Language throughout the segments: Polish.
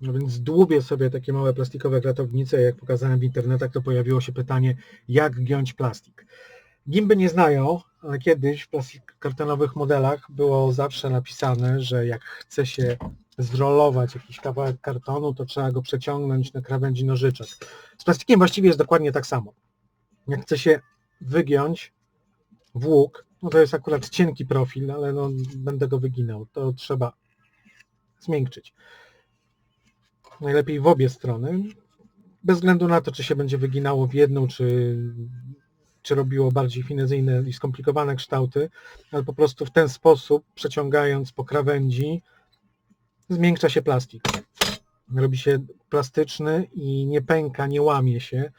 No więc dłubię sobie takie małe plastikowe kratownice, jak pokazałem w internetach, to pojawiło się pytanie, jak giąć plastik. Gimby nie znają, ale kiedyś w plastik kartonowych modelach było zawsze napisane, że jak chce się zrolować jakiś kawałek kartonu, to trzeba go przeciągnąć na krawędzi nożyczek. Z plastikiem właściwie jest dokładnie tak samo. Jak chce się wygiąć włók, no to jest akurat cienki profil, ale no będę go wyginał, to trzeba zmiękczyć. Najlepiej w obie strony, bez względu na to, czy się będzie wyginało w jedną, czy, czy robiło bardziej finezyjne i skomplikowane kształty, ale po prostu w ten sposób, przeciągając po krawędzi, zmiękcza się plastik. Robi się plastyczny i nie pęka, nie łamie się.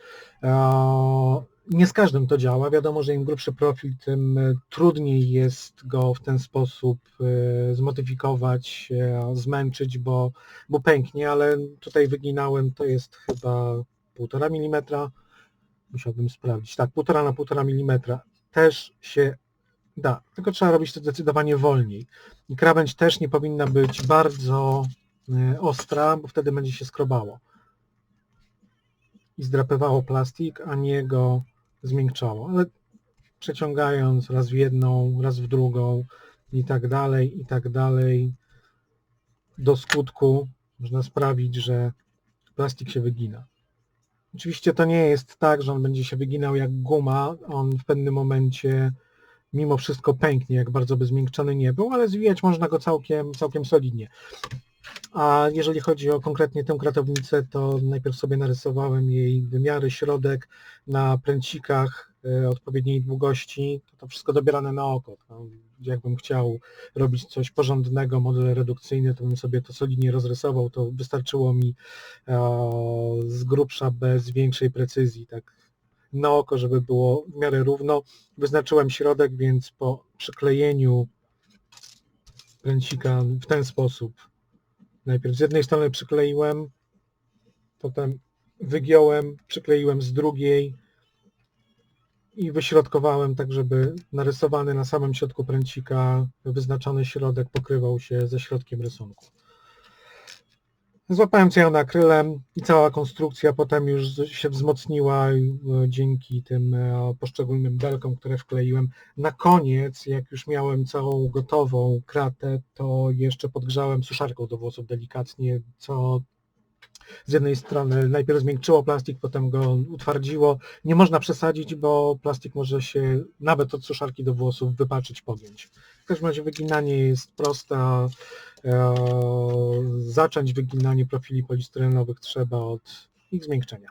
Nie z każdym to działa. Wiadomo, że im grubszy profil, tym e, trudniej jest go w ten sposób e, zmodyfikować, e, zmęczyć, bo, bo pęknie, ale tutaj wyginałem, to jest chyba 1,5 mm. Musiałbym sprawdzić. Tak, 1,5 na 1,5 mm. Też się da, tylko trzeba robić to zdecydowanie wolniej. I krawędź też nie powinna być bardzo ostra, bo wtedy będzie się skrobało i zdrapywało plastik, a nie go zmiękczało. Ale przeciągając raz w jedną, raz w drugą i tak dalej, i tak dalej, do skutku można sprawić, że plastik się wygina. Oczywiście to nie jest tak, że on będzie się wyginał jak guma, on w pewnym momencie mimo wszystko pęknie, jak bardzo by zmiękczony nie był, ale zwijać można go całkiem, całkiem solidnie. A jeżeli chodzi o konkretnie tę kratownicę, to najpierw sobie narysowałem jej wymiary, środek na pręcikach e, odpowiedniej długości, to, wszystko dobierane na oko. To jakbym chciał robić coś porządnego, model redukcyjny, to bym sobie to solidnie rozrysował, to wystarczyło mi e, z grubsza bez większej precyzji, tak na oko, żeby było w miarę równo. Wyznaczyłem środek, więc po przyklejeniu pręcika w ten sposób Najpierw z jednej strony przykleiłem, potem wygiąłem, przykleiłem z drugiej i wyśrodkowałem tak, żeby narysowany na samym środku pręcika wyznaczony środek pokrywał się ze środkiem rysunku. Złapałem cyanoakrylem i cała konstrukcja potem już się wzmocniła e, dzięki tym e, poszczególnym belkom, które wkleiłem. Na koniec, jak już miałem całą gotową kratę, to jeszcze podgrzałem suszarką do włosów delikatnie, co z jednej strony najpierw zmiękczyło plastik, potem go utwardziło. Nie można przesadzić, bo plastik może się nawet od suszarki do włosów wypaczyć, pogiąć. W każdym razie wyginanie jest proste. E, Zacząć wyginanie profili polistyrenowych trzeba od ich zmiękczenia.